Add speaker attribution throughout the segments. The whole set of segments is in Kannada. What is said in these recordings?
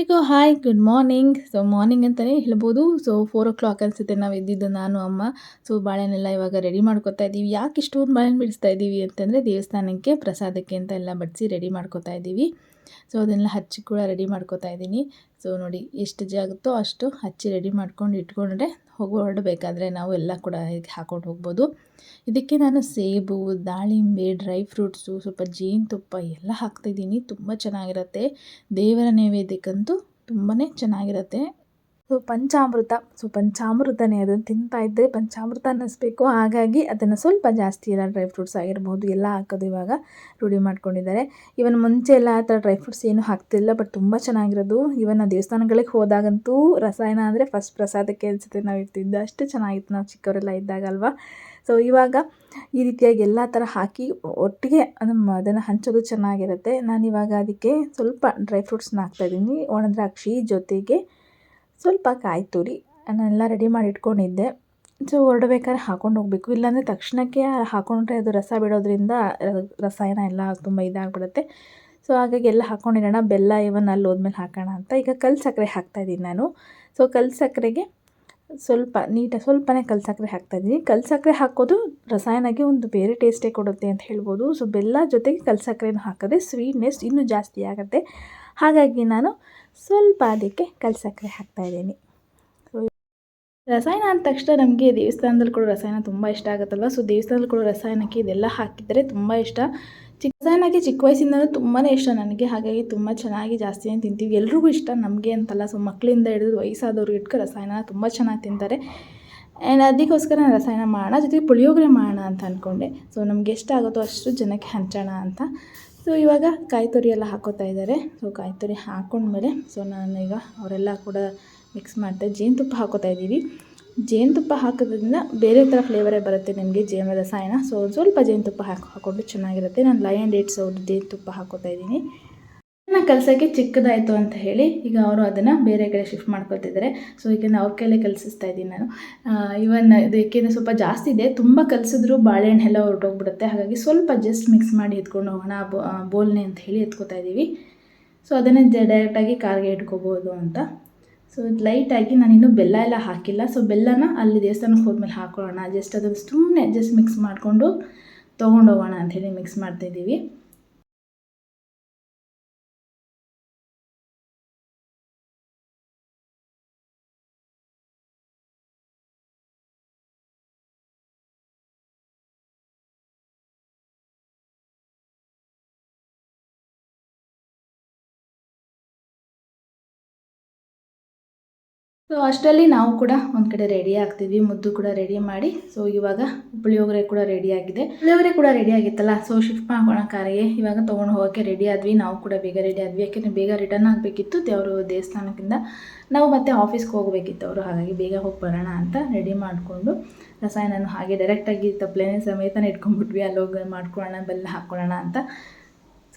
Speaker 1: ಈಗ hi good morning so morning ಅಂತಲೇ ಹೇಳ್ಬೋದು. ಸೊ ಫೋರ್ ಓ ಕ್ಲಾಕ್ ಅನಿಸುತ್ತೆ ನಾವು ಎದ್ದಿದ್ದು ನಾನು, ಅಮ್ಮ. ಸೊ ಬಾಳೆನೆಲ್ಲ ಇವಾಗ ರೆಡಿ ಮಾಡ್ಕೊತಾ ಇದ್ದೀವಿ. ಯಾಕೆ ಇಷ್ಟೊಂದು ಬಾಳೆಹಣ್ಣು ಬಿಡಿಸ್ತಾ ಇದ್ದೀವಿ ಅಂತಂದರೆ, ದೇವಸ್ಥಾನಕ್ಕೆ, ಪ್ರಸಾದಕ್ಕೆ ಅಂತ ಎಲ್ಲ ಬಡಿಸಿ ರೆಡಿ ಮಾಡ್ಕೊತಾ ಇದ್ದೀವಿ. ಸೊ ಅದನ್ನೆಲ್ಲ ಹಚ್ಚಿ ಕೂಡ ರೆಡಿ ಮಾಡ್ಕೊತಾ ಇದ್ದೀನಿ. ಸೊ ನೋಡಿ, ಎಷ್ಟು ಜಾಗುತ್ತೋ ಅಷ್ಟು ಹಚ್ಚಿ ರೆಡಿ ಮಾಡ್ಕೊಂಡು ಇಟ್ಕೊಂಡ್ರೆ ಹೋಗಿ ಹೊರಡಬೇಕಾದ್ರೆ ನಾವು ಎಲ್ಲ ಕೂಡ ಇದಕ್ಕೆ ಹಾಕೊಂಡು ಹೋಗ್ಬೋದು. ಇದಕ್ಕೆ ನಾನು ಸೇಬು, ದಾಳಿಂಬೆ ಡ್ರೈ ಫ್ರೂಟ್ಸು ಸ್ವಲ್ಪ ಜೇನುತುಪ್ಪ ಎಲ್ಲ ಹಾಕ್ತಾಯಿದ್ದೀನಿ ತುಂಬ ಚೆನ್ನಾಗಿರುತ್ತೆ. ದೇವರ ನೈವೇದ್ಯಕ್ಕಂತೂ ತುಂಬಾ ಚೆನ್ನಾಗಿರುತ್ತೆ. ಸೊ ಪಂಚಾಮೃತ. ಸೊ, ಪಂಚಾಮೃತನೇ ಅದನ್ನು ತಿಂತಾ ಇದ್ದರೆ ಪಂಚಾಮೃತ ಅನ್ನಿಸ್ಬೇಕು. ಹಾಗಾಗಿ ಅದನ್ನು ಸ್ವಲ್ಪ ಜಾಸ್ತಿ ಎಲ್ಲ ಡ್ರೈ ಫ್ರೂಟ್ಸ್ ಆಗಿರ್ಬೋದು, ಎಲ್ಲ ಹಾಕೋದು ಇವಾಗ ರೂಢಿ ಮಾಡ್ಕೊಂಡಿದ್ದಾರೆ. ಇವನ್ ಮುಂಚೆ ಎಲ್ಲ ಆ ಥರ ಡ್ರೈ ಫ್ರೂಟ್ಸ್ ಏನು ಹಾಕ್ತಿಲ್ಲ ಬಟ್ ತುಂಬ ಚೆನ್ನಾಗಿರೋದು. ಇವನ್ ದೇವಸ್ಥಾನಗಳಿಗೆ ಹೋದಾಗಂತೂ ರಸಾಯನ ಅಂದರೆ ಫಸ್ಟ್ ಪ್ರಸಾದಕ್ಕೆ ಅನಿಸುತ್ತೆ ನಾವು ಇರ್ತಿದ್ದು ಅಷ್ಟು ಚೆನ್ನಾಗಿತ್ತು ನಾವು ಚಿಕ್ಕವರೆಲ್ಲ ಇದ್ದಾಗಲ್ವಾ? ಸೊ, ಇವಾಗ ಈ ರೀತಿಯಾಗಿ ಎಲ್ಲ ಥರ ಹಾಕಿ ಒಟ್ಟಿಗೆ ಅದನ್ನು ಅದನ್ನು ಹಂಚೋದು ಚೆನ್ನಾಗಿರುತ್ತೆ. ನಾನು ಇವಾಗ ಅದಕ್ಕೆ ಸ್ವಲ್ಪ ಡ್ರೈ ಫ್ರೂಟ್ಸ್ನ ಹಾಕ್ತಾಯಿದ್ದೀನಿ ಒಣದ್ರಾಕ್ಷಿ ಜೊತೆಗೆ ಸ್ವಲ್ಪ ಕಾಯಿ ತುರಿ. ನಾನೆಲ್ಲ ರೆಡಿ ಮಾಡಿ ಇಟ್ಕೊಂಡಿದ್ದೆ. ಸೊ ಹೊರಡ್ಬೇಕಾದ್ರೆ ಹಾಕೊಂಡು ಹೋಗಬೇಕು. ಇಲ್ಲಾಂದರೆ ತಕ್ಷಣಕ್ಕೆ ಹಾಕೊಂಡ್ರೆ ಅದು ರಸ ಬಿಡೋದ್ರಿಂದ ರಸಾಯನ ಎಲ್ಲ ತುಂಬ ಇದಾಗ್ಬಿಡುತ್ತೆ. ಸೊ ಹಾಗಾಗಿ ಎಲ್ಲ ಹಾಕ್ಕೊಂಡಿರೋಣ ಬೆಲ್ಲ ಇವನ್ ಅಲ್ಲಿ ಹೋದ್ಮೇಲೆ ಹಾಕೋಣ ಅಂತ. ಈಗ ಕಲ್ಲು ಸಕ್ಕರೆ ಹಾಕ್ತಾಯಿದ್ದೀನಿ ನಾನು. ಸೊ ಕಲ್ಲು ಸಕ್ಕರೆಗೆ ಸ್ವಲ್ಪ ನೀಟಾಗಿ ಸ್ವಲ್ಪನೇ ಕಲ್ಲು ಸಕ್ಕರೆ ಹಾಕ್ತಾಯಿದ್ದೀನಿ ಕಲ್ಲು ಸಕ್ಕರೆ ಹಾಕೋದು ರಸಾಯನಕ್ಕೆ ಒಂದು ಬೇರೆ ಟೇಸ್ಟೇ ಕೊಡುತ್ತೆ ಅಂತ ಹೇಳ್ಬೋದು. ಸೊ ಬೆಲ್ಲ ಜೊತೆಗೆ ಕಲ್ಲು ಸಕ್ಕರೆನೂ ಹಾಕಿದ್ರೆ ಸ್ವೀಟ್ನೆಸ್ ಇನ್ನೂ ಜಾಸ್ತಿ ಆಗುತ್ತೆ. ಹಾಗಾಗಿ ನಾನು ಸ್ವಲ್ಪ ಅದಕ್ಕೆ ಕಲ್ಸಕ್ಕೆ ಹಾಕ್ತಾ ಇದ್ದೀನಿ. ರಸಾಯನ ಅಂದ ತಕ್ಷಣ ನಮಗೆ ದೇವಸ್ಥಾನದಲ್ಲಿ ಕೊಡೋ ರಸಾಯನ ತುಂಬ ಇಷ್ಟ ಆಗುತ್ತಲ್ವ? ಸೊ ದೇವಸ್ಥಾನದಲ್ಲಿ ಕೊಡೋ ರಸಾಯನಕ್ಕೆ ಇದೆಲ್ಲ ಹಾಕಿದರೆ ತುಂಬ ಇಷ್ಟ. ಚಿಕ್ಕ ರಸಾಯನಕ್ಕೆ ಚಿಕ್ಕ ವಯಸ್ಸಿಂದಲೂ ತುಂಬಾ ಇಷ್ಟ ನನಗೆ. ಹಾಗಾಗಿ ತುಂಬ ಚೆನ್ನಾಗಿ ಜಾಸ್ತಿನೇ ತಿಂತೀವಿ. ಎಲ್ರಿಗೂ ಇಷ್ಟ ನಮಗೆ ಅಂತಲ್ಲ. ಸೊ ಮಕ್ಕಳಿಂದ ಹಿಡಿದು ವಯಸ್ಸಾದವ್ರಿಗೆ ಇಟ್ಕೊ ರಸಾಯನ ತುಂಬ ಚೆನ್ನಾಗಿ ತಿಂತಾರೆ. ಆ್ಯಂಡ್ ಅದಕ್ಕೋಸ್ಕರ ನಾನು ರಸಾಯನ ಮಾಡೋಣ. ಜೊತೆಗೆ ಪುಳಿಯೋಗರೆ ಮಾಡೋಣ ಅಂತ ಅಂದ್ಕೊಂಡೆ ಸೊ ನಮ್ಗೆ ಎಷ್ಟಾಗುತ್ತೋ ಅಷ್ಟು ಜನಕ್ಕೆ ಹಂಚೋಣ ಅಂತ. ಸೊ ಇವಾಗ ಕಾಯಿ ತುರಿ ಎಲ್ಲ ಹಾಕೋತಾ ಇದ್ದಾರೆ. ಸೊ ಕಾಯಿ ತುರಿ ಹಾಕೊಂಡ್ಮೇಲೆ ಸೊ ಈಗ ಅವರೆಲ್ಲ ಕೂಡ ಮಿಕ್ಸ್ ಮಾಡ್ತಾ ಜೇನುತುಪ್ಪ ಹಾಕೋತಾ ಇದ್ದೀವಿ. ಜೇನುತುಪ್ಪ ಹಾಕೋದ್ರಿಂದ ಬೇರೆ ಥರ ಫ್ಲೇವರೇ ಬರುತ್ತೆ ನಿಮಗೆ ಜೇನು ರಸಾಯನ ಸೊ ಸ್ವಲ್ಪ ಜೇನುತುಪ್ಪ ಹಾಕಿ ಹಾಕೊಂಡು ಚೆನ್ನಾಗಿರುತ್ತೆ. ನಾನು ಲಯನ್ ಡೇಟ್ಸ್ ಅವ್ರದ್ದು ಜೇನುತುಪ್ಪ ಹಾಕೋತಾ ಇದ್ದೀನಿ. ಕಲಸೋಕ್ಕೆ ಚಿಕ್ಕದಾಯಿತು ಅಂತ ಹೇಳಿ ಈಗ ಅವರು ಅದನ್ನು ಬೇರೆ ಕಡೆ ಶಿಫ್ಟ್ ಮಾಡ್ಕೊತಿದ್ದಾರೆ ಸೊ ಈಗ ಅವ್ರ ಕೈಲೇ ಕಲಿಸಿಸ್ತಾ ಇದ್ದೀನಿ ನಾನು. ಇವನ್ ಇದು ಏಕೆಂದರೆ ಸ್ವಲ್ಪ ಜಾಸ್ತಿ ಇದೆ. ತುಂಬ ಕಲಿಸಿದ್ರು ಬಾಳೆಹಣ್ಣೆಲ್ಲ ಹೊರಟೋಗ್ಬಿಡುತ್ತೆ ಹಾಗಾಗಿ ಸ್ವಲ್ಪ ಜಸ್ಟ್ ಮಿಕ್ಸ್ ಮಾಡಿ ಎತ್ಕೊಂಡು ಹೋಗೋಣ. ಬೋಲ್ನೆ ಅಂತ ಹೇಳಿ ಎತ್ಕೋತಾ ಇದ್ದೀವಿ. ಸೊ ಅದನ್ನೇ ಡೈರೆಕ್ಟಾಗಿ ಕಾರ್ಗೆ ಇಟ್ಕೋಬೋದು ಅಂತ. ಸೊ ಲೈಟಾಗಿ ನಾನು ಇನ್ನೂ ಬೆಲ್ಲ ಎಲ್ಲ ಹಾಕಿಲ್ಲ. ಸೊ ಬೆಲ್ಲನ ಅಲ್ಲಿ ದೇವಸ್ಥಾನಕ್ಕೆ ಹೋದ್ಮೇಲೆ ಹಾಕೊಳ್ಳೋಣ. ಜಸ್ಟ್ ಅದನ್ನು ಸುಮ್ಮನೆ ಜಸ್ಟ್ ಮಿಕ್ಸ್ ಮಾಡಿಕೊಂಡು ತೊಗೊಂಡೋಗೋಣ ಅಂಥೇಳಿ ಮಿಕ್ಸ್ ಮಾಡ್ತಾಯಿದ್ದೀವಿ ಸೊ ಅಷ್ಟರಲ್ಲಿ ನಾವು ಕೂಡ ಒಂದು ಕಡೆ ರೆಡಿ ಆಗ್ತೀವಿ, ಮುದ್ದು ಕೂಡ ರೆಡಿ ಮಾಡಿ. ಸೊ ಇವಾಗ ಪುಳಿಯೋಗರೆ ಕೂಡ ರೆಡಿ ಆಗಿದೆ. ಪುಳಿಯೋಗರೆ ಕೂಡ ರೆಡಿ ಆಗಿತ್ತಲ್ಲ? ಸೊ ಶಿಫ್ಟ್ ಮಾಡ್ಕೊಳ ಕಾರಿಗೆ ಇವಾಗ ತೊಗೊಂಡು ಹೋಗೋಕ್ಕೆ ರೆಡಿ ಆದ್ವಿ. ನಾವು ಕೂಡ ಬೇಗ ರೆಡಿ ಆದ್ವಿ. ಯಾಕೆಂದರೆ ಬೇಗ ರಿಟರ್ನ್ ಆಗಬೇಕಿತ್ತು. ದೇವರು ದೇವಸ್ಥಾನಕ್ಕಿಂದ ನಾವು ಮತ್ತೆ ಆಫೀಸ್ಗೆ ಹೋಗಬೇಕಿತ್ತು ಅವರು ಹಾಗಾಗಿ ಬೇಗ ಹೋಗಿ ಬರೋಣ ಅಂತ ರೆಡಿ ಮಾಡಿಕೊಂಡು ರಸಾಯನನು ಹಾಗೆ ಡೈರೆಕ್ಟಾಗಿ ತಪ್ಪಲೇನೆ ಸಮೇತನೇ ಇಟ್ಕೊಂಡ್ಬಿಟ್ವಿ. ಅಲ್ಲಿ ಹೋಗಿ ಮಾಡ್ಕೊಳ್ಳೋಣ, ಬೆಲ್ಲ ಹಾಕ್ಕೊಳ್ಳೋಣ ಅಂತ.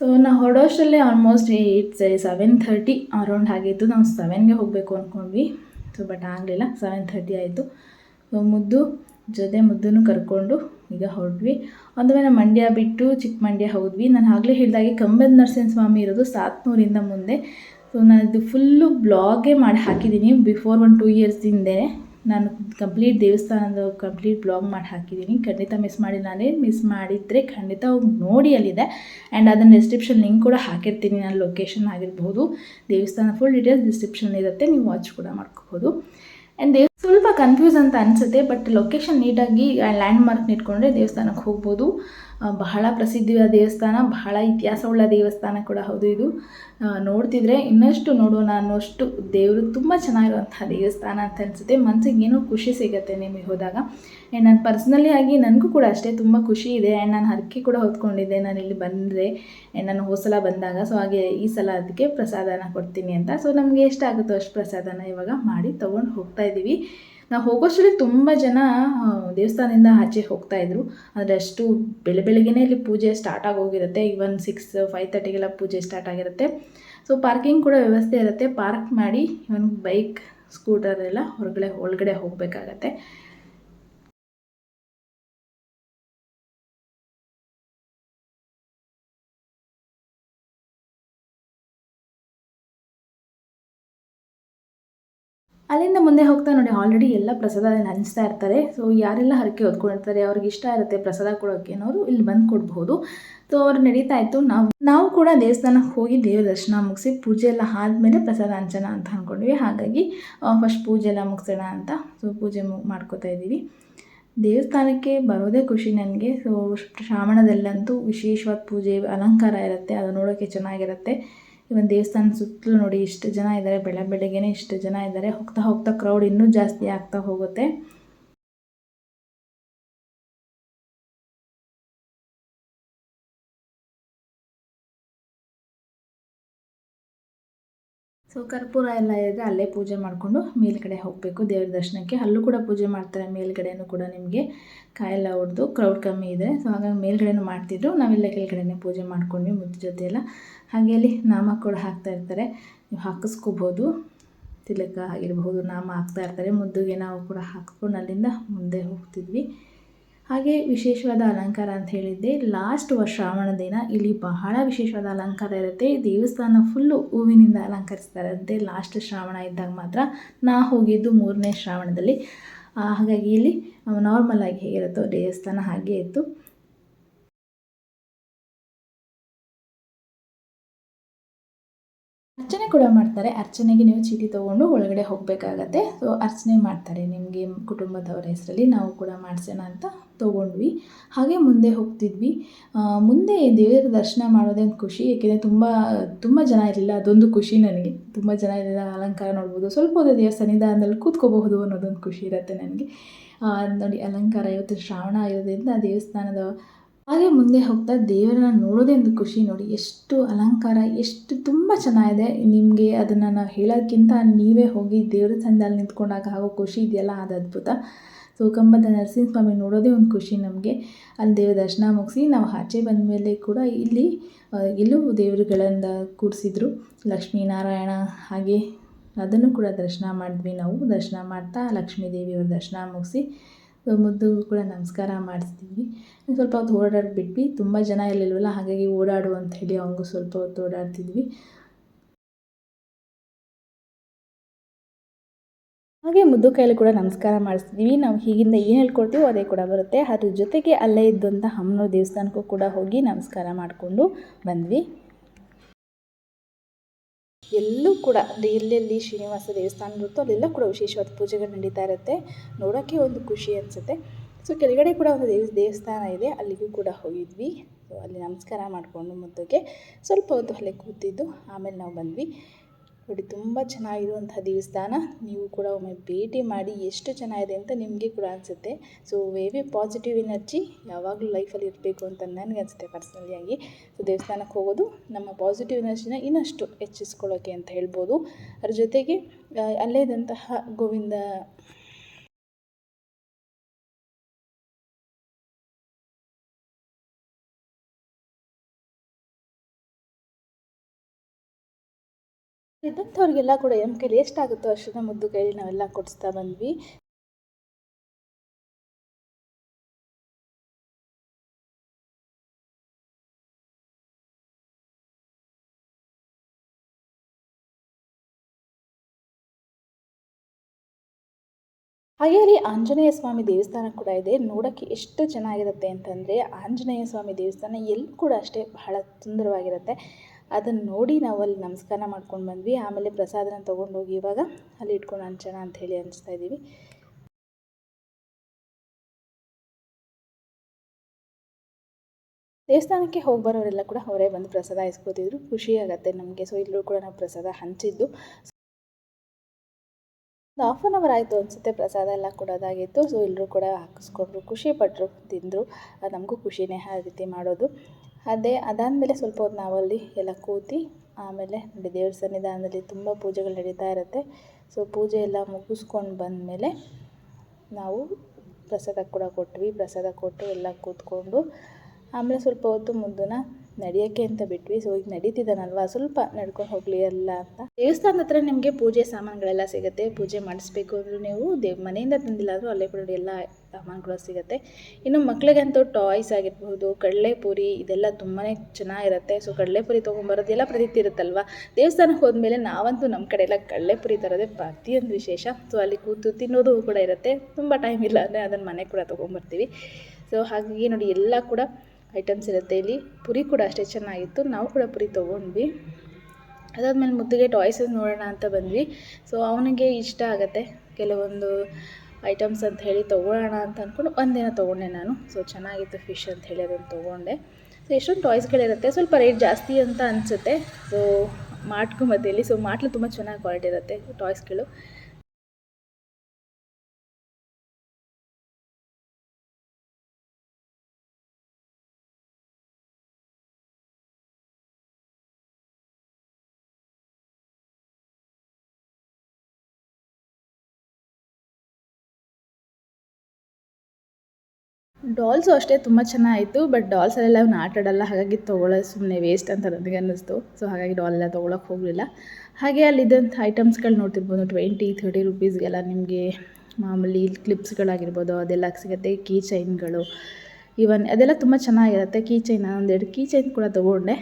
Speaker 1: ಸೊ ನಾವು ಹೊರಡೋಷ್ಟರಲ್ಲಿ almost eight seven thirty around ಆಗಿತ್ತು ನಾವು ಸೆವೆನ್ಗೆ ಹೋಗಬೇಕು ಅಂದ್ಕೊಂಡ್ವಿ ಸೊ ಬಟ್ ಆಗಲಿಲ್ಲ. ಸೆವೆನ್ ಥರ್ಟಿ ಆಯಿತು. ಸೊ ಮುದ್ದು ಜೊತೆ ಮುದ್ದನ್ನು ಕರ್ಕೊಂಡು ಈಗ ಹೊರಟ್ವಿ. ಒಂದು ವೇಳೆ ಮಂಡ್ಯ ಬಿಟ್ಟು ಚಿಕ್ಕ ಮಂಡ್ಯ ಹೋದ್ವಿ. ನಾನು ಆಗಲೇ ಹೇಳಿದಾಗೆ ಕಂಬದ ನರಸಿಂಹ ಸ್ವಾಮಿ ಇರೋದು ಸಾತ್ನೂರಿಂದ ಮುಂದೆ. ಸೊ ನಾನು ಇದು ಫುಲ್ಲು ಬ್ಲಾಗೇ ಮಾಡಿ ಹಾಕಿದ್ದೀನಿ. ಬಿಫೋರ್ ಒನ್ ಟೂ ಇಯರ್ಸ್ ಹಿಂದೆ. ನಾನು ಕಂಪ್ಲೀಟ್ ದೇವಸ್ಥಾನದ ಕಂಪ್ಲೀಟ್ ಬ್ಲಾಗ್ ಮಾಡಿ ಹಾಕಿದ್ದೀನಿ ಖಂಡಿತ ಮಿಸ್ ಮಾಡಿ ನಾನೇ ಮಿಸ್ ಮಾಡಿದರೆ ಖಂಡಿತ ಹೋಗಿ ನೋಡಿ ಅಲ್ಲಿದೆ. ಆ್ಯಂಡ್ ಅದನ್ನು ಡಿಸ್ಕ್ರಿಪ್ಷನ್ ಲಿಂಕ್ ಕೂಡ ಹಾಕಿರ್ತೀನಿ. ನಾನು ಲೊಕೇಶನ್ ಆಗಿರ್ಬೋದು. ದೇವಸ್ಥಾನ ಫುಲ್ ಡೀಟೇಲ್ಸ್ ಡಿಸ್ಕ್ರಿಪ್ಷನ್ ಇರುತ್ತೆ. ನೀವು ವಾಚ್ ಕೂಡ ಮಾಡ್ಕೋಬೋದು. ಆ್ಯಂಡ್ ದೇವ್ ಸ್ವಲ್ಪ ಕನ್ಫ್ಯೂಸ್ ಅಂತ ಅನಿಸುತ್ತೆ ಬಟ್ ಲೊಕೇಶನ್ ನೀಟಾಗಿ ಲ್ಯಾಂಡ್ ಮಾರ್ಕ್ ಇಟ್ಕೊಂಡ್ರೆ ದೇವಸ್ಥಾನಕ್ಕೆ ಹೋಗ್ಬೋದು. ಬಹಳ ಪ್ರಸಿದ್ಧಿಯ ದೇವಸ್ಥಾನ, ಬಹಳ ಇತಿಹಾಸವುಳ್ಳ ದೇವಸ್ಥಾನ ಕೂಡ ಹೌದು ಇದು. ನೋಡ್ತಿದ್ರೆ ಇನ್ನಷ್ಟು ನೋಡೋಣ ಅನ್ನೋಷ್ಟು ದೇವರು ತುಂಬ ಚೆನ್ನಾಗಿರುವಂಥ ದೇವಸ್ಥಾನ ಅಂತ ಅನಿಸುತ್ತೆ. ಮನಸ್ಸಿಗೆ ಏನೋ ಖುಷಿ ಸಿಗುತ್ತೆ ನಿಮಗೆ ಹೋದಾಗ. ಆ್ಯಂಡ್ ನಾನು ಪರ್ಸ್ನಲಿ ಆಗಿ ನನಗೂ ಕೂಡ ಅಷ್ಟೇ ತುಂಬ ಖುಷಿ ಇದೆ. ಆ್ಯಂಡ್ ನಾನು ಹರಕೆ ಕೂಡ ಹೊತ್ಕೊಂಡಿದ್ದೆ. ನಾನು ಇಲ್ಲಿ ಬಂದರೆ ನಾನು ಹೋಸಲ ಬಂದಾಗ ಸೊ ಹಾಗೆ ಈ ಸಲ ಅದಕ್ಕೆ ಪ್ರಸಾದನ ಕೊಡ್ತೀನಿ ಅಂತ. ಸೊ ನಮಗೆ ಎಷ್ಟಾಗುತ್ತೋ ಅಷ್ಟು ಪ್ರಸಾದನ ಇವಾಗ ಮಾಡಿ ತೊಗೊಂಡು ಹೋಗ್ತಾ ಇದ್ದೀವಿ. ನಾವು ಹೋಗೋಷ್ಟರಲ್ಲಿ ತುಂಬ ಜನ ದೇವಸ್ಥಾನದಿಂದ ಆಚೆ ಹೋಗ್ತಾಯಿದ್ರು ಆದರೆ ಅಷ್ಟು ಬೆಳೆ ಬೆಳಗ್ಗೆನೇ ಇಲ್ಲಿ ಪೂಜೆ ಸ್ಟಾರ್ಟ್ ಆಗೋಗಿರುತ್ತೆ. ಈವನ್ ಸಿಕ್ಸ್ ಫೈವ್ ತರ್ಟಿಗೆಲ್ಲ ಪೂಜೆ ಸ್ಟಾರ್ಟ್ ಆಗಿರುತ್ತೆ. ಸೊ ಪಾರ್ಕಿಂಗ್ ಕೂಡ ವ್ಯವಸ್ಥೆ ಇರುತ್ತೆ. ಪಾರ್ಕ್ ಮಾಡಿ ಇವನ್ ಬೈಕ್ ಸ್ಕೂಟರ್ ಎಲ್ಲ ಹೊರಗಡೆ, ಒಳಗಡೆ ಹೋಗಬೇಕಾಗತ್ತೆ. ಅಲ್ಲಿಂದ ಮುಂದೆ ಹೋಗ್ತಾ ನೋಡಿ ಆಲ್ರೆಡಿ ಎಲ್ಲ ಪ್ರಸಾದ ಹಂಚ್ತಾ ಇರ್ತಾರೆ. ಸೊ ಯಾರೆಲ್ಲ ಹರಕೆ ಹೊತ್ಕೊಂಡಿರ್ತಾರೆ, ಅವ್ರಿಗೆ ಇಷ್ಟ ಇರುತ್ತೆ ಪ್ರಸಾದ ಕೊಡೋಕೆ ಅನ್ನೋರು ಇಲ್ಲಿ ಬಂದು ಕೊಡ್ಬೋದು ಸೊ ಅವ್ರು ನಡೀತಾ ಇತ್ತು. ನಾವು ನಾವು ಕೂಡ ದೇವಸ್ಥಾನಕ್ಕೆ ಹೋಗಿ ದೇವ್ರ ದರ್ಶನ ಮುಗಿಸಿ ಪೂಜೆ ಎಲ್ಲ ಆದಮೇಲೆ ಪ್ರಸಾದ ಹಂಚೋಣ ಅಂತ ಅಂದ್ಕೊಂಡ್ವಿ ಹಾಗಾಗಿ ಫಸ್ಟ್ ಪೂಜೆ ಎಲ್ಲ ಮುಗಿಸೋಣ ಅಂತ ಸೊ ಪೂಜೆ ಮಾಡ್ಕೋತಾ ಇದ್ದೀವಿ. ದೇವಸ್ಥಾನಕ್ಕೆ ಬರೋದೇ ಖುಷಿ ನನಗೆ. ಸೊ ಶ್ರಾವಣದಲ್ಲಂತೂ ವಿಶೇಷವಾದ ಪೂಜೆ, ಅಲಂಕಾರ ಇರುತ್ತೆ. ಅದು ನೋಡೋಕ್ಕೆ ಚೆನ್ನಾಗಿರುತ್ತೆ. ಇವನ್ ದೇವಸ್ಥಾನ ಸುತ್ತಲೂ ನೋಡಿ ಇಷ್ಟು ಜನ ಇದ್ದಾರೆ ಬೆಳ ಬೆಳಗ್ಗೆನೇ ಇಷ್ಟು ಜನ ಇದ್ದಾರೆ ಹೋಗ್ತಾ ಹೋಗ್ತಾ ಕ್ರೌಡ್ ಇನ್ನೂ ಜಾಸ್ತಿ ಆಗ್ತಾ ಹೋಗುತ್ತೆ. ಸೊ ಕರ್ಪೂರ ಎಲ್ಲ ಇದೆ, ಅಲ್ಲೇ ಪೂಜೆ ಮಾಡಿಕೊಂಡು ಮೇಲ್ಗಡೆ ಹೋಗಬೇಕು ದೇವ್ರ ದರ್ಶನಕ್ಕೆ. ಅಲ್ಲೂ ಕೂಡ ಪೂಜೆ ಮಾಡ್ತಾರೆ, ಮೇಲ್ಗಡೆನೂ ಕೂಡ ನಿಮಗೆ ಕಾಯೆಲ್ಲ ಹೊಡೆದು ಕ್ರೌಡ್ ಕಮ್ಮಿ ಇದೆ. ಸೊ ಹಾಗಾಗಿ ಮೇಲ್ಗಡೆನೂ ಮಾಡ್ತಿದ್ರು. ನಾವೆಲ್ಲ ಕೆಳಗಡೆನೇ ಪೂಜೆ ಮಾಡ್ಕೊಂಡ್ವಿ ಮುದ್ದು ಜೊತೆ ಎಲ್ಲ. ಹಾಗೆ ಅಲ್ಲಿ ನಾಮ ಕೂಡ ಹಾಕ್ತಾ ಇರ್ತಾರೆ. ನೀವು ಹಾಕಿಸ್ಕೋಬೋದು, ತಿಲಕ ಆಗಿರ್ಬೋದು, ನಾಮ ಹಾಕ್ತಾ ಇರ್ತಾರೆ. ಮುದ್ದುಗೆ ನಾವು ಕೂಡ ಹಾಕ್ಕೊಂಡು ಅಲ್ಲಿಂದ ಮುಂದೆ ಹೋಗ್ತಿದ್ವಿ. ಹಾಗೆ ವಿಶೇಷವಾದ ಅಲಂಕಾರ ಅಂತ ಹೇಳಿದ್ದೆ. ಲಾಸ್ಟ್ ಶ್ರಾವಣ ದಿನ ಇಲ್ಲಿ ಬಹಳ ವಿಶೇಷವಾದ ಅಲಂಕಾರ ಇರುತ್ತೆ. ದೇವಸ್ಥಾನ ಫುಲ್ಲು ಹೂವಿನಿಂದ ಅಲಂಕರಿಸ್ತಾರಂತೆ. ಲಾಸ್ಟ್ ಶ್ರಾವಣ ಇದ್ದಾಗ ಮಾತ್ರ ನಾ ಹೋಗಿದ್ದು ಮೂರನೇ ಶ್ರಾವಣದಲ್ಲಿ. ಹಾಗಾಗಿ ಇಲ್ಲಿ ನಾರ್ಮಲ್ ಆಗಿ ಹೇಗಿರುತ್ತೋ ದೇವಸ್ಥಾನ ಹಾಗೆ ಇತ್ತು. ಅರ್ಚನೆ ಕೂಡ ಮಾಡ್ತಾರೆ. ಅರ್ಚನೆಗೆ ನೀವು ಚೀಟಿ ತೊಗೊಂಡು ಒಳಗಡೆ ಹೋಗಬೇಕಾಗತ್ತೆ. ಸೊ ಅರ್ಚನೆ ಮಾಡ್ತಾರೆ ನಿಮಗೆ ಕುಟುಂಬದವರ ಹೆಸರಲ್ಲಿ. ನಾವು ಕೂಡ ಮಾಡಿಸೋಣ ಅಂತ ತೊಗೊಂಡ್ವಿ. ಹಾಗೆ ಮುಂದೆ ಹೋಗ್ತಿದ್ವಿ. ಮುಂದೆ ದೇವರ ದರ್ಶನ ಮಾಡೋದೇ ಒಂದು ಖುಷಿ. ಏಕೆಂದರೆ ತುಂಬ ತುಂಬ ಜನ ಇರಲಿಲ್ಲ. ಅದೊಂದು ಖುಷಿ ನನಗೆ. ತುಂಬ ಜನ ಇರಲಿಲ್ಲ. ಅಲಂಕಾರ ನೋಡ್ಬೋದು. ಸ್ವಲ್ಪ ಹೊತ್ತು ದೇವರ ಸನ್ನಿಧಾನದಲ್ಲಿ ಕೂತ್ಕೋಬಹುದು ಅನ್ನೋದೊಂದು ಖುಷಿ ಇರುತ್ತೆ ನನಗೆ. ನೋಡಿ, ಅಲಂಕಾರ ಇವತ್ತು ಶ್ರಾವಣ ಇರೋದ್ರಿಂದ ದೇವಸ್ಥಾನದ ಹಾಗೆ ಮುಂದೆ ಹೋಗ್ತಾ ದೇವರನ್ನ ನೋಡೋದೇ ಒಂದು ಖುಷಿ ನೋಡಿ. ಎಷ್ಟು ಅಲಂಕಾರ, ಎಷ್ಟು ತುಂಬ ಚೆನ್ನಾಗಿದೆ. ನಿಮಗೆ ಅದನ್ನು ನಾವು ಹೇಳೋದಕ್ಕಿಂತ ನೀವೇ ಹೋಗಿ ದೇವರ ಸಂದಲ್ಲಿ ನಿಂತ್ಕೊಂಡಾಗ ಆಗೋ ಖುಷಿ ಇದೆಯಲ್ಲ, ಅದು ಅದ್ಭುತ. ಸೊ ಕಂಬದ ನರಸಿಂಹಸ್ವಾಮಿ ನೋಡೋದೇ ಒಂದು ಖುಷಿ ನಮಗೆ. ಅಲ್ಲಿ ದೇವ್ರ ದರ್ಶನ ಮುಗಿಸಿ ನಾವು ಆಚೆ ಬಂದ ಮೇಲೆ ಕೂಡ ಇಲ್ಲಿ ಎಲ್ಲೂ ದೇವರುಗಳಿಂದ ಕೂರಿಸಿದ್ರು. ಲಕ್ಷ್ಮೀನಾರಾಯಣ ಹಾಗೆ ಅದನ್ನು ಕೂಡ ದರ್ಶನ ಮಾಡಿದ್ವಿ ನಾವು. ದರ್ಶನ ಮಾಡ್ತಾ ಲಕ್ಷ್ಮೀ ದೇವಿಯವ್ರ ದರ್ಶನ ಮುಗಿಸಿ ಮುದ್ದು ಕೂಡ ನಮಸ್ಕಾರ ಮಾಡಿಸ್ತೀವಿ. ಸ್ವಲ್ಪ ಹೊತ್ತು ಓಡಾಡಿಬಿಟ್ವಿ. ತುಂಬ ಜನ ಇರಲಿಲ್ವಲ್ಲ ಹಾಗಾಗಿ ಓಡಾಡು ಅಂತ ಹೇಳಿ ಅವನಿಗೂ ಸ್ವಲ್ಪ ಹೊತ್ತು ಓಡಾಡ್ತಿದ್ವಿ. ಹಾಗೆ ಮುದ್ದು ಕೈಯಲ್ಲಿ ಕೂಡ ನಮಸ್ಕಾರ ಮಾಡಿಸ್ತೀವಿ. ನಾವು ಹೀಗಿಂದ ಏನು ಹೇಳ್ಕೊಡ್ತೀವೋ ಅದೇ ಕೂಡ ಬರುತ್ತೆ. ಅದ್ರ ಜೊತೆಗೆ ಅಲ್ಲೇ ಇದ್ದಂಥ ಅಮ್ಮನವ್ರ ದೇವಸ್ಥಾನಕ್ಕೂ ಕೂಡ ಹೋಗಿ ನಮಸ್ಕಾರ ಮಾಡಿಕೊಂಡು ಬಂದ್ವಿ. ಎಲ್ಲೂ ಕೂಡ ಎಲ್ಲೆಲ್ಲಿ ಶ್ರೀನಿವಾಸ ದೇವಸ್ಥಾನ ಇರುತ್ತೋ ಅಲ್ಲೆಲ್ಲ ಕೂಡ ವಿಶೇಷವಾದ ಪೂಜೆಗಳು ನಡೀತಾ ಇರುತ್ತೆ. ನೋಡೋಕ್ಕೆ ಒಂದು ಖುಷಿ ಅನಿಸುತ್ತೆ. ಸೊ ಕೆಳಗಡೆ ಕೂಡ ಒಂದು ದೇವ, ದೇವಸ್ಥಾನ ಇದೆ. ಅಲ್ಲಿಗೂ ಕೂಡ ಹೋಗಿದ್ವಿ. ಸೊ ಅಲ್ಲಿ ನಮಸ್ಕಾರ ಮಾಡಿಕೊಂಡು ಮುದ್ದಕ್ಕೆ ಸ್ವಲ್ಪ ಹೊತ್ತು ಅಲ್ಲೇ ಕೂತಿದ್ದು. ಆಮೇಲೆ ನಾವು ಬಂದ್ವಿ. ನೋಡಿ, ತುಂಬ ಚೆನ್ನಾಗಿರುವಂಥ ದೇವಸ್ಥಾನ. ನೀವು ಕೂಡ ಒಮ್ಮೆ ಭೇಟಿ ಮಾಡಿ ಎಷ್ಟು ಚೆನ್ನಾಗಿದೆ ಅಂತ ನಿಮಗೆ ಕೂಡ ಅನಿಸುತ್ತೆ. ಸೊ ವೇವಿ ಪಾಸಿಟಿವ್ ಎನರ್ಜಿ ಯಾವಾಗಲೂ ಲೈಫಲ್ಲಿ ಇರಬೇಕು ಅಂತ ನನಗೆ ಅನಿಸುತ್ತೆ ಪರ್ಸನಲಿ ಆಗಿ. ಸೊ ದೇವಸ್ಥಾನಕ್ಕೆ ಹೋಗೋದು ನಮ್ಮ ಪಾಸಿಟಿವ್ ಎನರ್ಜಿನ ಇನ್ನಷ್ಟು ಹೆಚ್ಚಿಸ್ಕೊಳ್ಳೋಕೆ ಅಂತ ಹೇಳ್ಬೋದು. ಅದ್ರ ಜೊತೆಗೆ ಅಲ್ಲೇ ಇದ್ದಂತಹ ಗೋವಿಂದ ಇದ್ದಂಥವ್ರಿಗೆಲ್ಲ ಕೂಡ ನಮ್ಮ ಕೈಲಿ ಎಷ್ಟಾಗುತ್ತೋ ಅಷ್ಟದ ಮುದ್ದು ಕೈಲಿ ನಾವೆಲ್ಲ ಕೊಡಿಸ್ತಾ ಬಂದ್ವಿ. ಹಾಗೆ ಅಲ್ಲಿ ಆಂಜನೇಯ ಸ್ವಾಮಿ ದೇವಸ್ಥಾನ ಕೂಡ ಇದೆ. ನೋಡೋಕ್ಕೆ ಎಷ್ಟು ಚೆನ್ನಾಗಿರುತ್ತೆ ಅಂತಂದರೆ ಆಂಜನೇಯ ಸ್ವಾಮಿ ದೇವಸ್ಥಾನ ಎಲ್ಲೂ ಕೂಡ ಅಷ್ಟೇ ಬಹಳ ಸುಂದರವಾಗಿರುತ್ತೆ. ಅದನ್ನು ನೋಡಿ ನಾವು ಅಲ್ಲಿ ನಮಸ್ಕಾರ ಮಾಡ್ಕೊಂಡು ಬಂದ್ವಿ. ಆಮೇಲೆ ಪ್ರಸಾದನ ತೊಗೊಂಡೋಗಿ ಇವಾಗ ಅಲ್ಲಿ ಇಟ್ಕೊಂಡು ಹಂಚೋಣ ಅಂತ ಹೇಳಿ ಇದ್ದೀವಿ ದೇವಸ್ಥಾನಕ್ಕೆ ಹೋಗಿ ಬರೋರೆಲ್ಲ ಕೂಡ ಅವರೇ ಬಂದು ಪ್ರಸಾದ ಇಸ್ಕೋತಿದ್ರು ಖುಷಿ ಆಗುತ್ತೆ ನಮಗೆ. ಸೊ ಇಲ್ಲೂ ಕೂಡ ನಾವು ಪ್ರಸಾದ ಹಂಚಿದ್ದು. ಒಂದು ಹಾಫ್ ಅವರ್ ಆಯಿತು ಅನಿಸುತ್ತೆ ಪ್ರಸಾದ ಎಲ್ಲ ಕೊಡೋದಾಗಿತ್ತು. ಸೊ ಎಲ್ಲರೂ ಕೂಡ ಹಾಕಿಸ್ಕೊಂಡ್ರು ಖುಷಿಪಟ್ಟರು ತಿಂದರು. ನಮಗೂ ಖುಷಿನೇ ಆ ರೀತಿ ಮಾಡೋದು. ಅದೇ ಅದಾದಮೇಲೆ ಸ್ವಲ್ಪ ಹೊತ್ತು ನಾವಲ್ಲಿ ಎಲ್ಲ ಕೂತಿ ಆಮೇಲೆ ನೋಡಿ ದೇವ್ರ ಸನ್ನಿಧಾನದಲ್ಲಿ ತುಂಬ ಪೂಜೆಗಳು ನಡೀತಾ ಇರುತ್ತೆ. ಸೊ ಪೂಜೆ ಎಲ್ಲ ಮುಗಿಸ್ಕೊಂಡು ಬಂದಮೇಲೆ ನಾವು ಪ್ರಸಾದ ಕೂಡ ಕೊಟ್ವಿ. ಪ್ರಸಾದ ಕೊಟ್ಟು ಎಲ್ಲ ಕೂತ್ಕೊಂಡು ಆಮೇಲೆ ಸ್ವಲ್ಪ ಹೊತ್ತು ಮುದ್ದನ್ನ ನಡೆಯೋಕ್ಕೆ ಅಂತ ಬಿಟ್ವಿ. ಸೊ ಈಗ ನಡೀತಿದ್ದಾನಲ್ವಾ? ಸ್ವಲ್ಪ ನಡ್ಕೊಂಡು ಹೋಗಲಿ ಎಲ್ಲ ಅಂತ. ದೇವಸ್ಥಾನದ ಹತ್ರ ನಿಮಗೆ ಪೂಜೆ ಸಾಮಾನುಗಳೆಲ್ಲ ಸಿಗುತ್ತೆ. ಪೂಜೆ ಮಾಡಿಸ್ಬೇಕು ಅಂದರೂ ನೀವು. ದೇವ್, ಮನೆಯಿಂದ ತಂದಿಲ್ಲ ಅಂದರೂ ಅಲ್ಲೇ ಕೂಡ ಎಲ್ಲ ಸಾಮಾನುಗಳು ಸಿಗುತ್ತೆ. ಇನ್ನು ಮಕ್ಕಳಿಗಂತೂ ಟಾಯ್ಸ್ ಆಗಿರ್ಬೋದು ಕಡಲೆಪುರಿ ಇದೆಲ್ಲ ತುಂಬಾ ಚೆನ್ನಾಗಿರುತ್ತೆ. ಸೊ ಕಡಲೆಪುರಿ ತೊಗೊಂಬರೋದು ಎಲ್ಲ ಪ್ರತೀತಿ ಇರುತ್ತಲ್ವ? ದೇವಸ್ಥಾನಕ್ಕೆ ಹೋದ್ಮೇಲೆ ನಾವಂತೂ ನಮ್ಮ ಕಡೆ ಎಲ್ಲ ಕಡಲೆಪುರಿ ತರೋದೇ ಪ್ರತಿಯೊಂದು ವಿಶೇಷ. ಸೊ ಅಲ್ಲಿ ಕೂತು ತಿನ್ನೋದು ಕೂಡ ಇರುತ್ತೆ. ತುಂಬ ಟೈಮ್ ಇಲ್ಲ ಅಂದರೆ ಅದನ್ನು ಮನೆ ಕೂಡ ತೊಗೊಂಬರ್ತೀವಿ. ಸೊ ಹಾಗಾಗಿ ನೋಡಿ, ಎಲ್ಲ ಕೂಡ ಐಟಮ್ಸ್ ಇರುತ್ತೆ ಇಲ್ಲಿ. ಪುರಿ ಕೂಡ ಅಷ್ಟೇ ಚೆನ್ನಾಗಿತ್ತು. ನಾವು ಕೂಡ ಪುರಿ ತೊಗೊಂಡ್ವಿ. ಅದಾದಮೇಲೆ ಮುದ್ದಿಗೆ ಟಾಯ್ಸಸ್ ನೋಡೋಣ ಅಂತ ಬಂದ್ವಿ. ಸೊ ಅವನಿಗೆ ಇಷ್ಟ ಆಗುತ್ತೆ. ಕೆಲವೊಂದು ಐಟಮ್ಸ್ ಅಂತ ಹೇಳಿ ತೊಗೊಳ್ಳೋಣ ಅಂತ ಅಂದ್ಕೊಂಡು ಒಂದಿನ ತೊಗೊಂಡೆ ನಾನು. ಸೊ ಚೆನ್ನಾಗಿತ್ತು ಫಿಶ್ ಅಂತ ಹೇಳಿ ಅದನ್ನು ತೊಗೊಂಡೆ. ಸೊ ಎಷ್ಟೊಂದು ಟಾಯ್ಸ್ಗಳಿರುತ್ತೆ ಸ್ವಲ್ಪ ರೇಟ್ ಜಾಸ್ತಿ ಅಂತ ಅನಿಸುತ್ತೆ. ಸೊ ಮಾರ್ಟ್ಗೂ ಮಧ್ಯೆಯಲ್ಲಿ ಸೊ ಮಾಟ್ಲು ತುಂಬ ಚೆನ್ನಾಗಿ ಕ್ವಾಲಿಟಿ ಇರುತ್ತೆ ಟಾಯ್ಸ್ಗಳು. ಡಾಲ್ಸು ಅಷ್ಟೇ ತುಂಬ ಚೆನ್ನಾಗಿತ್ತು ಬಟ್ ಡಾಲ್ಸಲ್ಲೆಲ್ಲ ಅವ್ನು ಆಟ ಆಡಲ್ಲ, ಹಾಗಾಗಿ ತೊಗೊಳ್ಳೋದು ಸುಮ್ಮನೆ ವೇಸ್ಟ್ ಅಂತ ನನಗೆ ಅನ್ನಿಸ್ತು. ಸೊ ಹಾಗಾಗಿ ಡಾಲ್ ಎಲ್ಲ ತೊಗೊಳಕ್ಕೆ ಹೋಗಲಿಲ್ಲ. ಹಾಗೆ ಅಲ್ಲಿದ್ದಂಥ ಐಟಮ್ಸ್ಗಳು ನೋಡ್ತಿರ್ಬೋದು ಟ್ವೆಂಟಿ ಥರ್ಟಿ ರುಪೀಸ್ಗೆಲ್ಲ ನಿಮಗೆ ಮಾಮೂಲಿ ಕ್ಲಿಪ್ಸ್ಗಳಾಗಿರ್ಬೋದು ಅದೆಲ್ಲ ಸಿಗುತ್ತೆ ಕೀ ಚೈನ್ಗಳು ಇವನ್ ಅದೆಲ್ಲ ತುಂಬ ಚೆನ್ನಾಗಿರುತ್ತೆ ಕೀ ಚೈನ್ ಒಂದೆರಡು ಕೀ ಚೈನ್ ಕೂಡ ತೊಗೊಂಡೆ.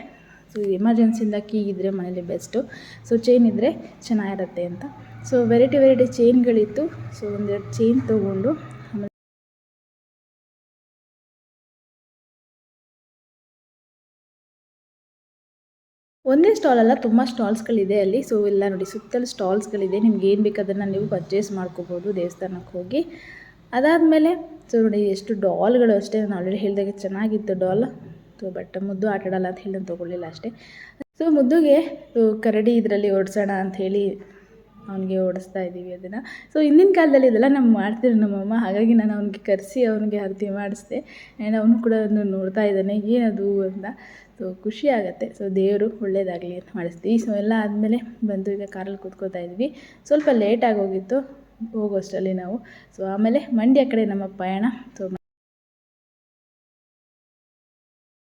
Speaker 1: ಸೊ ಎಮರ್ಜೆನ್ಸಿಯಿಂದ ಕೀ ಇದ್ದರೆ ಮನೇಲಿ ಬೆಸ್ಟು ಸೊ ಚೈನ್ ಇದ್ದರೆ ಚೆನ್ನಾಗಿರುತ್ತೆ ಅಂತ. ಸೊ ವೆರೈಟಿ ವೆರೈಟಿ ಚೈನ್ಗಳಿತ್ತು ಸೊ ಒಂದೆರಡು ಚೈನ್ ತೊಗೊಂಡು ಒಂದೇ ಸ್ಟಾಲ್ ಅಲ್ಲ, ತುಂಬ ಸ್ಟಾಲ್ಸ್ಗಳಿದೆ ಅಲ್ಲಿ. ಸೊ ಎಲ್ಲ ನೋಡಿ, ಸುತ್ತಲೂ ಸ್ಟಾಲ್ಸ್ಗಳಿದೆ ನಿಮ್ಗೆ ಏನು ಬೇಕು ಅದನ್ನು ನೀವು ಪರ್ಚೇಸ್ ಮಾಡ್ಕೋಬೋದು ದೇವಸ್ಥಾನಕ್ಕೆ ಹೋಗಿ. ಅದಾದಮೇಲೆ ಸೊ ನೋಡಿ, ಎಷ್ಟು ಡಾಲ್ಗಳು ಅಷ್ಟೇ. ನಾನು ಆಲ್ರೆಡಿ ಹೇಳಿದಾಗ ಚೆನ್ನಾಗಿತ್ತು ಡಾಲ್ ಸೊ ಬಟ್ ಮುದ್ದು ಆಟ ಆಡಲ್ಲ ಅಂತ ಹೇಳಿ ನಾನು ತೊಗೊಳ್ಳಿಲ್ಲ ಅಷ್ಟೇ. ಸೊ ಮುದ್ದುಗೆ ಕರಡಿ ಇದರಲ್ಲಿ ಓಡಿಸೋಣ ಅಂಥೇಳಿ ಅವನಿಗೆ ಓಡಿಸ್ತಾ ಇದ್ದೀವಿ ಅದನ್ನು. ಸೊ ಹಿಂದಿನ ಕಾಲದಲ್ಲಿ ಇದೆಲ್ಲ ನಾವು ಮಾಡ್ತಿದ್ರು ನಮ್ಮಮ್ಮ ಹಾಗಾಗಿ ನಾನು ಅವನಿಗೆ ಕರೆಸಿ ಅವನಿಗೆ ಆರತಿ ಮಾಡಿಸ್ದೆ. ಆ್ಯಂಡ್ ಅವನು ಕೂಡ ಅದನ್ನು ನೋಡ್ತಾ ಇದ್ದಾನೆ. ಏನದು ಅಂತ. ಸೊ ಖುಷಿ ಆಗುತ್ತೆ ಸೊ ದೇವರು ಒಳ್ಳೇದಾಗಲಿ ಅಂತ ಮಾಡಿಸ್ತೀವಿ. ಸೊ ಎಲ್ಲ ಆದಮೇಲೆ ಬಂದು ಈಗ ಕಾರಲ್ಲಿ ಕೂತ್ಕೋತಾ ಇದ್ವಿ. ಸ್ವಲ್ಪ ಲೇಟಾಗಿ ಹೋಗಿತ್ತು. ಹೋಗೋಷ್ಟರಲ್ಲಿ ನಾವು. ಸೊ ಆಮೇಲೆ ಮಂಡ್ಯ ಕಡೆ ನಮ್ಮ ಪಯಣ ಸೊ